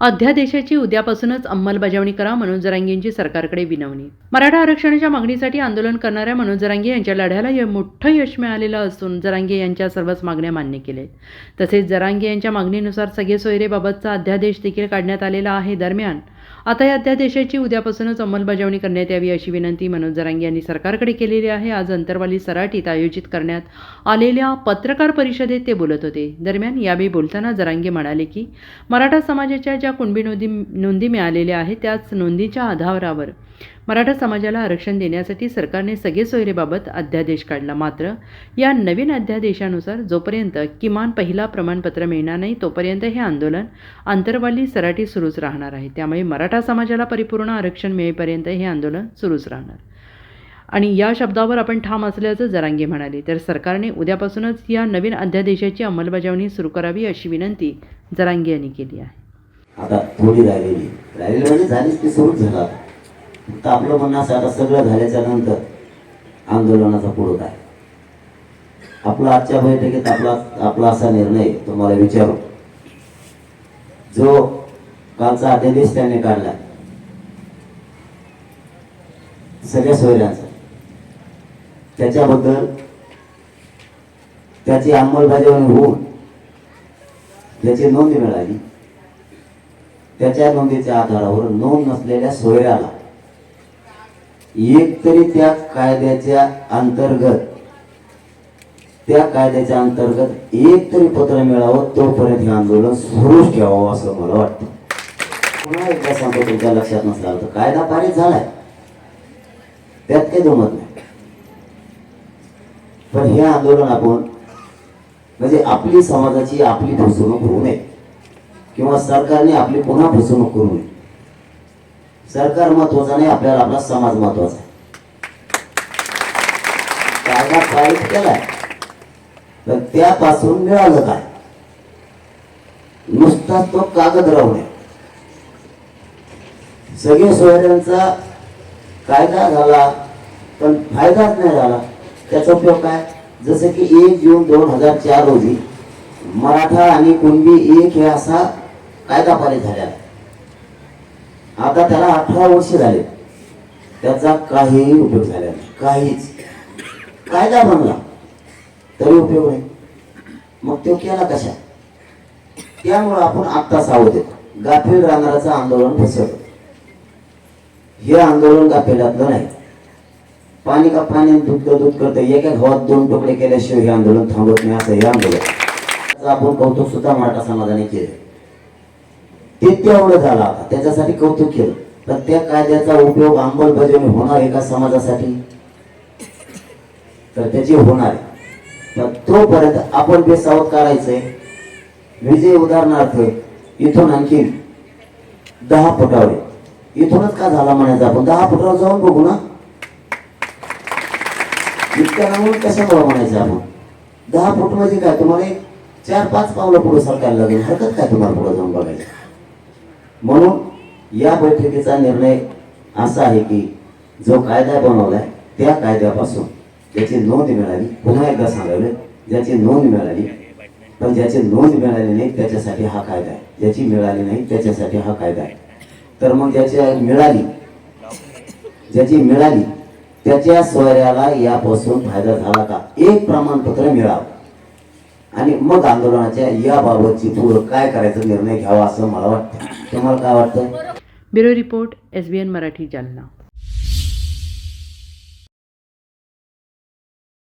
अध्यादेशाची उद्यापासूनच अंमलबजावणी करा मनोज जरांगेंची सरकारकडे विनवणी. मराठा आरक्षणाच्या मागणीसाठी आंदोलन करणाऱ्या मनोज जरांगे यांच्या लढ्याला य- मोठं यश मिळालेलं असून जरांगे यांच्या सर्वच मागण्या मान्य केलेत. तसेच जरांगे यांच्या मागणीनुसार सगळे सोयरेबाबतचा अध्यादेश देखील काढण्यात आलेला आहे. दरम्यान आता या अध्यादेशाची उद्यापासूनच अंमलबजावणी करण्यात यावी अशी विनंती मनोज जरांगे यांनी सरकारकडे केलेली आहे. आज अंतरवाली सराटीत आयोजित करण्यात आलेल्या पत्रकार परिषदेत ते बोलत होते. दरम्यान यावेळी बोलताना जरांगे म्हणाले की मराठा समाजाच्या ज्या कुणबी नोंदी नोंदी मिळालेल्या आहेत त्याच नोंदीच्या आधारावर मराठा समाजाला आरक्षण देण्यासाठी सरकारने सगळे सोयरेबाबत अध्यादेश काढला. मात्र या नवीन अध्यादेशानुसार जोपर्यंत किमान पहिला प्रमाणपत्र मिळणार नाही तोपर्यंत हे आंदोलन आंतरवाली सराटी सुरूच राहणार आहे. त्यामुळे मराठा समाजाला परिपूर्ण आरक्षण मिळेपर्यंत हे आंदोलन सुरूच राहणार. आणि या शब्दावर आपण ठाम असल्याचं जरांगे म्हणाले. तर सरकारने उद्यापासूनच या नवीन अध्यादेशाची अंमलबजावणी सुरू करावी अशी विनंती जरांगे यांनी केली आहे. आता थोडी राहिलेली. राहिलेली म्हणजे झालीच ती सुरू झाला. तर आपलं म्हणणं असं आता सगळं झाल्याच्यानंतर आंदोलनाचा पुढं काय? आपला आजच्या बैठकीत आपला आपला असा निर्णय तुम्हाला विचारू. जो कालचा अध्यादेश त्याने काढला. सगळ्या सोयऱ्यांचा. त्याच्याबद्दल त्याची अंमलबजावणी होऊन त्याची नोंद मिळाली. त्याच्या नोंदीच्या आधारावर नोंद नसलेल्या सोयऱ्याला एक तरी त्या कायद्याच्या अंतर्गत त्या कायद्याच्या अंतर्गत एक तरी पत्र मिळावं तोपर्यंत हे आंदोलन सुरूच ठेवावं असं मला वाटतं. पुन्हा एकदा सांगतो तुमच्या लक्षात नसला तर कायदा पारित झालाय. त्यात काही जमत नाही. पण हे आंदोलन आपण म्हणजे आपली समाजाची आपली फसवणूक होऊ नये. किंवा सरकारने आपली पुन्हा फसवणूक करू नये. सरकार महत्त्वाचा नाही आपल्याला आपला समाज महत्त्वाचा आहे. कायदा पारित केलाय. तर त्यापासून मिळालं काय? नुसताच तो कागद राहू नये. सगळे सोयऱ्यांचा कायदा झाला पण फायदाच नाही झाला. त्याचा उपयोग काय? जसं की एक जून दोन हजार चार रोजी मराठा आणि कुणबी एक हे असा कायदा पारित झालेला आहे. आता त्याला अठरा वर्ष झाले. त्याचा काहीही उपयोग झाला नाही. काहीच. कायदा बनला तरी उपयोग नाही. मग तो केला कशा? त्यामुळं आपण आत्ता सावध येतो. गाफील राहणाराचं आंदोलन फसवतो हे आंदोलन गाफेलातलं नाही. पाणी का पाणी दूध दूध करतं एका घावात दोन तुकडे केल्याशिवाय हे आंदोलन थांबत नाही. असं हे आंदोलन. आपण कौतुक सुद्धा मराठा समाजाने केलं तेवढं झालं झाला. त्याच्यासाठी कौतुक केलं. पण त्या कायद्याचा उपयोग अंमलबजावणी होणार एका समाजासाठी? तर त्याची होणार आहे. पण तोपर्यंत आपण बेसावत करायचंय. विजय उदाहरणार्थ इथून आणखी दहा फुटावर इथूनच का झाला म्हणायचं आपण? दहा फुटावर जाऊन बघू ना. इतक्या लांबून कशामुळे म्हणायचं आपण? दहा फुट म्हणजे काय? तुम्हाला चार पाच पावलं पुढे सरकायला लागेल. हरकत काय तुम्हाला पुढे जाऊन बघायचं? म्हणून या बैठकीचा निर्णय असा आहे की जो कायदा बनवलाय त्या कायद्यापासून ज्याची नोंद मिळाली पुन्हा एकदा सांगावलं ज्याची नोंद मिळाली पण ज्याची नोंद मिळाली नाही त्याच्यासाठी हा कायदा आहे. ज्याची मिळाली नाही त्याच्यासाठी हा कायदा आहे. तर मग ज्याची मिळाली ज्याची मिळाली त्याच्या सोयऱ्याला यापासून फायदा झाला का? एक प्रमाणपत्र मिळावं. आणि मग आंदोलनाच्या याबाबतची पूर काय करायचा निर्णय घ्यावा असं मला वाटतं. तुम्हाला काय वाटतं bureau report S B N Marathi Jalna.